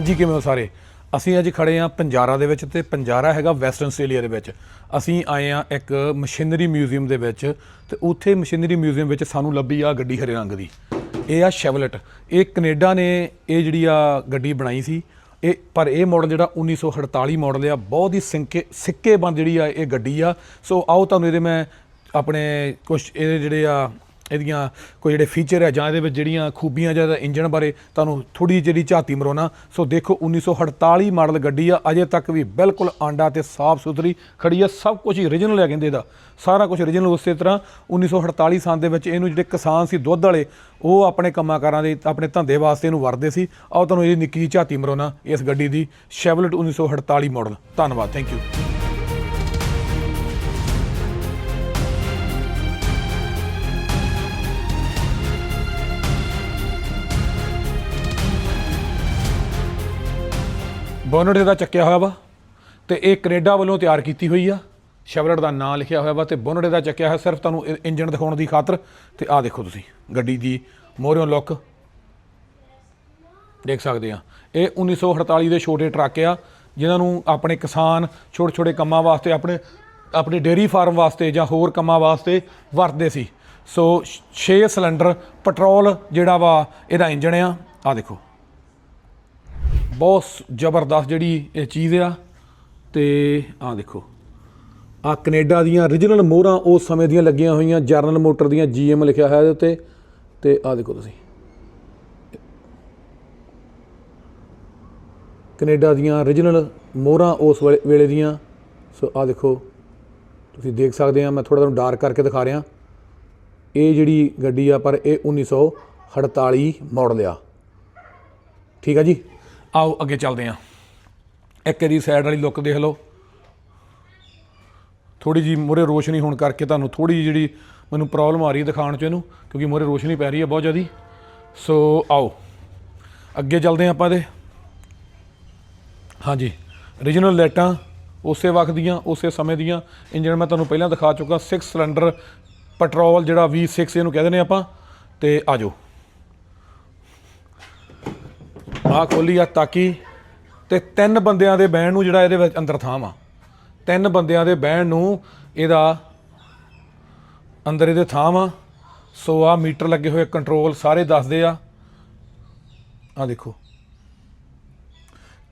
ਹਾਂਜੀ, ਕਿਵੇਂ ਹੋ ਸਾਰੇ? ਅਸੀਂ ਅੱਜ ਖੜੇ ਆ ਪੰਜਾਰਾ ਦੇ ਵਿੱਚ ਤੇ ਪੰਜਾਰਾ ਹੈਗਾ ਵੈਸਟਰਨ ਆਸਟ੍ਰੇਲੀਆ ਦੇ ਵਿੱਚ। ਅਸੀਂ ਆਏ ਆ ਇੱਕ ਮਸ਼ੀਨਰੀ ਮਿਊਜ਼ੀਅਮ ਦੇ ਵਿੱਚ ਤੇ ਉੱਥੇ ਮਸ਼ੀਨਰੀ ਮਿਊਜ਼ੀਅਮ ਵਿੱਚ ਸਾਨੂੰ ਲੱਭੀ ਆ ਗੱਡੀ ਹਰੇ ਰੰਗ ਦੀ। ਇਹ ਆ ਸ਼ੈਵਲਟ। ਇਹ ਕੈਨੇਡਾ ਨੇ ਇਹ ਜਿਹੜੀ ਆ ਗੱਡੀ ਬਣਾਈ ਸੀ, ਇਹ ਪਰ ਇਹ ਮਾਡਲ ਜਿਹੜਾ 1948 ਮਾਡਲ ਆ, ਬਹੁਤ ਹੀ ਸਿੰਕੇ ਸਿੱਕੇ ਬੰਦ ਜਿਹੜੀ ਆ ਇਹ ਗੱਡੀ ਆ। ਸੋ ਆਓ ਤੁਹਾਨੂੰ ਇਹਦੇ ਮੈਂ ਆਪਣੇ ਕੁਝ ਇਹਦੇ ਜਿਹੜੇ ਆ ਇਹਦੀਆਂ ਕੋਈ ਜਿਹੜੇ ਫੀਚਰ ਹੈ ਜਾਂ ਇਹਦੇ ਵਿੱਚ ਜਿਹੜੀਆਂ ਖੂਬੀਆਂ ਜਾਂ ਇਹਦਾ ਇੰਜਨ ਬਾਰੇ ਤੁਹਾਨੂੰ ਥੋੜੀ ਜਿਹੜੀ ਝਾਤੀ ਮਰੋਣਾ ਸੋ ਦੇਖੋ 1948 ਮਾਡਲ ਗੱਡੀ ਆ। ਅਜੇ ਤੱਕ ਵੀ ਬਿਲਕੁਲ ਆਂਡਾ ਤੇ ਸਾਫ਼ ਸੁਥਰੀ ਖੜੀ ਆ। ਸਭ ਕੁਝ ਹੀ origignal ਹੈ ਕਹਿੰਦੇ ਇਹਦਾ। ਸਾਰਾ ਕੁਝ origignal ਉਸੇ ਤਰ੍ਹਾਂ। 1948 ਸਾਲ ਦੇ ਵਿੱਚ ਇਹਨੂੰ ਜਿਹੜੇ ਕਿਸਾਨ ਸੀ ਦੁੱਧ ਵਾਲੇ, ਉਹ ਆਪਣੇ ਕੰਮਾਂ-ਕਾਰਾਂ ਦੇ, ਆਪਣੇ ਧੰਦੇ ਵਾਸਤੇ ਇਹਨੂੰ ਵਰਦੇ ਸੀ। ਆਓ ਤੁਹਾਨੂੰ ਇਹ ਨਿੱਕੀ ਜਿਹੀ ਝਾਤੀ ਮਰੋਣਾ ਇਸ ਗੱਡੀ ਦੀ ਸ਼ੈਵਲਟ 1948 ਮਾਡਲ। ਧੰਨਵਾਦ ਥੈਂਕ ਯੂ ਬੋਨਟ ਇਹਦਾ ਚੱਕਿਆ ਹੋਇਆ ਵਾ ਤੇ ਇਹ ਕੈਨੇਡਾ ਵੱਲੋਂ ਤਿਆਰ ਕੀਤੀ ਹੋਈ ਆ। ਸ਼ੈਵਲਟ ਦਾ ਨਾਮ ਲਿਖਿਆ ਹੋਇਆ ਵਾ ਤੇ ਬੋਨਟ ਇਹਦਾ ਚੱਕਿਆ ਹੋਇਆ ਸਿਰਫ ਤੁਹਾਨੂੰ ਇ- ਇੰਜਣ ਦਿਖਾਉਣ ਦੀ ਖਾਤਰ ਤੇ ਆਹ ਦੇਖੋ ਤੁਸੀਂ, ਗੱਡੀ ਦੀ ਮੋਹਰਿਓਂ ਲੁੱਕ ਦੇਖ ਸਕਦੇ ਆ। ਇਹ 1948 ਦੇ ਛੋਟੇ ਟਰੱਕ ਆ, ਜਿਨ੍ਹਾਂ ਨੂੰ ਆਪਣੇ ਕਿਸਾਨ ਛੋਟੇ ਛੋਟੇ ਕੰਮਾਂ ਵਾਸਤੇ, ਆਪਣੇ ਆਪਣੇ ਡੇਅਰੀ ਫਾਰਮ ਵਾਸਤੇ ਜਾਂ ਹੋਰ ਕੰਮਾਂ ਵਾਸਤੇ ਵਰਤਦੇ ਸੀ। ਸੋ 6 ਸਿਲੰਡਰ, ਪੈਟਰੋਲ ਜਿਹੜਾ ਵਾ, ਇਹਦਾ ਇੰਜਣ ਆ। ਆ ਦੇਖੋ। ਬਹੁਤ ਜ਼ਬਰਦਸਤ ਜਿਹੜੀ ਇਹ ਚੀਜ਼ ਆ। ਤੇ ਆਹ ਦੇਖੋ ਆ ਕੈਨੇਡਾ ਦੀਆਂ origignal ਮੋਹਰਾਂ ਉਸ ਸਮੇਂ ਦੀਆਂ ਲੱਗੀਆਂ ਹੋਈਆਂ ਜਰਨਲ ਮੋਟਰ ਦੀਆਂ GM ਲਿਖਿਆ ਹੋਇਆ ਇਹਦੇ ਉੱਤੇ। ਤੇ ਆਹ ਦੇਖੋ ਤੁਸੀਂ। ਕੈਨੇਡਾ ਦੀਆਂ origignal ਮੋਹਰਾਂ ਉਸ ਵੇਲੇ ਵੇਲੇ ਦੀਆਂ। ਸੋ ਆਹ ਦੇਖੋ, ਤੁਸੀਂ ਦੇਖ ਸਕਦੇ ਆ, ਮੈਂ ਥੋੜਾ ਤੁਹਾਨੂੰ ਡਾਰਕ ਕਰਕੇ ਦਿਖਾ ਰਿਹਾ। ਇਹ ਜਿਹੜੀ ਗੱਡੀ ਆ, ਪਰ ਇਹ 1948 ਮਾਡਲ ਆ। ਠੀਕ ਆ ਜੀ? ਆਓ ਅੱਗੇ ਚੱਲਦੇ ਹਾਂ। ਇੱਕ ਇਹਦੀ ਸਾਈਡ ਵਾਲੀ ਲੁੱਕ ਦੇਖ ਲਓ। ਥੋੜੀ ਜੀ ਮੂਹਰੇ ਰੋਸ਼ਨੀ ਹੋਣ ਕਰਕੇ ਤੁਹਾਨੂੰ ਥੋੜੀ ਜਿਹੜੀ ਮੈਨੂੰ ਪ੍ਰੋਬਲਮ ਆ ਰਹੀ ਹੈ ਦਿਖਾਉਣ ਚ ਇਹਨੂੰ, ਕਿਉਂਕਿ ਮੂਹਰੇ ਰੋਸ਼ਨੀ ਪੈ ਰਹੀ ਹੈ ਬਹੁਤ ਜ਼ਿਆਦੀ। ਸੋ ਆਓ। ਅੱਗੇ ਚੱਲਦੇ ਹਾਂ ਆਪਾਂ ਇਹਦੇ। ਹਾਂਜੀ। Origignal ਲਾਈਟਾਂ ਉਸੇ ਵਕਤ ਦੀਆਂ, ਉਸੇ ਸਮੇਂ ਦੀਆਂ। ਇੰਜਨ ਮੈਂ ਤੁਹਾਨੂੰ ਪਹਿਲਾਂ ਦਿਖਾ ਚੁੱਕਾ 6 ਸਿਲੰਡਰ ਪੈਟਰੋਲ ਜਿਹੜਾ V6 ਇਹਨੂੰ ਕਹਿੰਦੇ ਨੇ ਆਪਾਂ। ਤੇ ਆਜੋ ਆਹ ਖੋਲੀ ਆ ਤਾਕੀ ਤੇ ਤਿੰਨ ਬੰਦਿਆਂ ਦੇ ਬਹਿਣ ਨੂੰ ਜਿਹੜਾ ਇਹਦੇ ਵਿੱਚ ਅੰਦਰ ਥਾਂ ਵਾ। ਤਿੰਨ ਬੰਦਿਆਂ ਦੇ ਬਹਿਣ ਨੂੰ ਇਹਦਾ ਅੰਦਰ ਇਹਦੇ ਥਾਂ ਵਾ। ਸੋ ਆ ਮੀਟਰ ਲੱਗੇ ਹੋਏ ਕੰਟਰੋਲ ਸਾਰੇ ਦੱਸਦੇ ਆ। ਆ ਦੇਖੋ।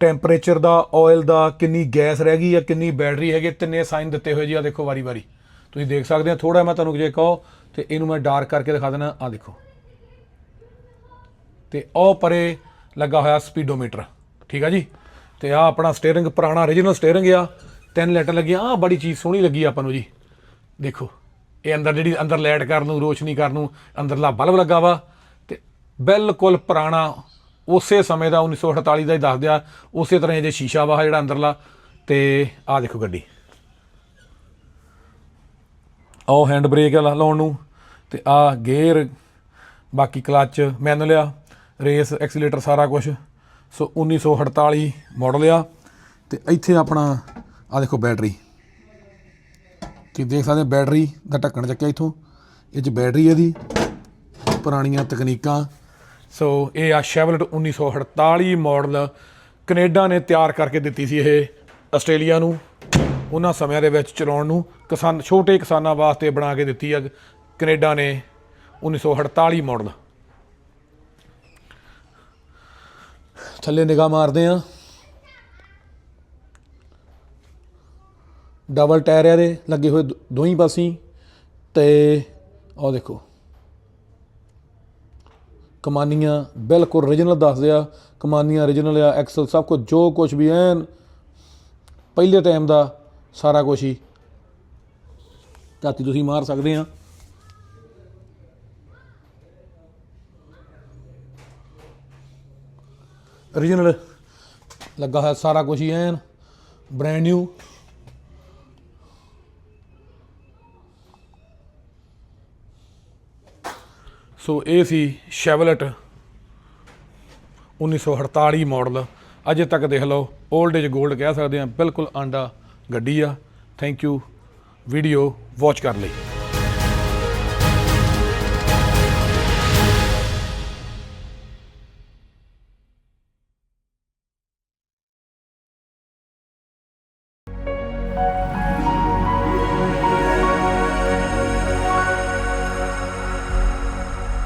ਟੈਂਪਰੇਚਰ ਦਾ ਆਇਲ ਦਾ ਕਿੰਨੀ ਗੈਸ ਰਹਿ ਗਈ ਆ, ਕਿੰਨੀ ਬੈਟਰੀ ਹੈਗੀ ਤਿੰਨੇ ਸਾਈਨ ਦਿੱਤੇ ਹੋਏ ਜੀ ਆ ਦੇਖੋ ਵਾਰੀ ਵਾਰੀ। ਤੁਸੀਂ ਦੇਖ ਸਕਦੇ ਆ ਥੋੜਾ ਮੈਂ ਤੁਹਾਨੂੰ ਜੇ ਕਹੋ ਤੇ ਇਹਨੂੰ ਮੈਂ ਡਾਰਕ ਕਰਕੇ ਦਿਖਾ ਦੇਣਾ ਆ ਦੇਖੋ। ਤੇ ਉਹ ਪਰੇ ਲੱਗਾ ਹੋਇਆ ਸਪੀਡੋਮੀਟਰ। ਠੀਕ ਆ ਜੀ? ਤੇ ਆ ਆਪਣਾ ਸਟੀਅਰਿੰਗ ਪੁਰਾਣਾ origignal ਸਟੀਅਰਿੰਗ ਆ। ਤਿੰਨ ਲਾਈਟਾਂ ਲੱਗੀਆਂ। ਆ ਬੜੀ ਚੀਜ਼ ਸੋਹਣੀ ਲੱਗੀ ਆਪਾਂ ਨੂੰ ਜੀ। ਦੇਖੋ, ਇਹ ਅੰਦਰ ਜਿਹੜੀ ਅੰਦਰ ਲਾਈਟ ਕਰਨ ਨੂੰ, ਰੋਸ਼ਨੀ ਕਰਨ ਨੂੰ ਅੰਦਰਲਾ ਬਲਬ ਲੱਗਾ ਵਾ। ਤੇ ਬਿਲਕੁਲ ਪੁਰਾਣਾ, ਉਸੇ ਸਮੇਂ ਦਾ 1948 ਦਾ ਹੀ ਦੱਸ ਦਿਆ। ਉਸੇ ਤਰ੍ਹਾਂ ਇਹਦੇ ਸ਼ੀਸ਼ਾ ਵਾ, ਜਿਹੜਾ ਅੰਦਰਲਾ। ਤੇ ਆ ਦੇਖੋ ਗੱਡੀ। ਆਹ ਹੈਂਡ ਬ੍ਰੇਕ ਆ ਲਾਉਣ ਨੂੰ। ਤੇ ਆ ਗੇਅਰ ਬਾਕੀ ਕਲਚ ਮੈਨੂਅਲ ਆ। ਰੇਸ, ਐਕਸੀਲੇਟਰ, ਸਾਰਾ ਕੁਝ ਸੋ 1948 ਮਾਡਲ ਆ। ਤੇ ਇੱਥੇ ਆਪਣਾ ਆ ਦੇਖੋ ਬੈਟਰੀ। ਤੁਸੀਂ ਦੇਖ ਸਕਦੇ ਬੈਟਰੀ ਦਾ ਢੱਕਣ ਚੱਕਿਆ ਇਥੋਂ। ਇਹ ਚ ਬੈਟਰੀ ਇਹਦੀ। ਪੁਰਾਣੀਆਂ ਤਕਨੀਕਾਂ। ਸੋ ਇਹ ਆ ਸ਼ੈਵਲਟ 1948 ਮਾਡਲ। ਕੈਨੇਡਾ ਨੇ ਤਿਆਰ ਕਰਕੇ ਦਿੱਤੀ ਸੀ ਇਹ ਆਸਟ੍ਰੇਲੀਆ ਨੂੰ। ਉਹਨਾਂ ਸਮਿਆਂ ਦੇ ਵਿੱਚ ਚਲਾਉਣ ਨੂੰ ਕਿਸਾਨ, ਛੋਟੇ ਕਿਸਾਨਾਂ ਵਾਸਤੇ ਬਣਾ ਕੇ ਦਿੱਤੀ ਆ। ਕੈਨੇਡਾ ਨੇ 1948 ਮਾਡਲ। ਥੱਲੇ ਨਿਗਾਹ ਮਾਰਦੇ ਆ ਡਬਲ ਟਾਇਰ ਆ ਦੇ ਲੱਗੇ ਹੋਏ ਦੋ- ਦੋਹੀਂ ਪਾਸੇ ਤੇ ਆਹ ਦੇਖੋ। ਕਮਾਨੀਆਂ ਬਿਲਕੁਲ origignal ਦੱਸਦੇ ਆ ਕਮਾਨੀਆਂ origignal ਆ ਐਕਸਲ ਸਭ ਕੁਝ ਜੋ ਕੁਝ ਵੀ ਐਨ ਪਹਿਲੇ ਟਾਈਮ ਦਾ ਸਾਰਾ ਕੁਝ ਹੀ। ਝਾਤੀ ਤੁਸੀਂ ਮਾਰ ਸਕਦੇ ਆ origignal ਲੱਗਾ ਹੋਇਆ ਸਾਰਾ ਕੁਝ ਹੀ ਐਨ ਬ੍ਰੈਂਡ ਨਿਊ ਸੋ ਇਹ ਸੀ ਸ਼ੈਵਲਟ 1948 ਮਾਡਲ ਅਜੇ ਤੱਕ ਦੇਖ ਲਓ 올ਡ ਏਜ 골ਡ ਕਹਿ ਸਕਦੇ ਆ ਬਿਲਕੁਲ ਆਂਡਾ ਗੱਡੀ ਆ। ਥੈਂਕ ਯੂ ਵੀਡੀਓ ਵਾਚ ਕਰ ਲਈ।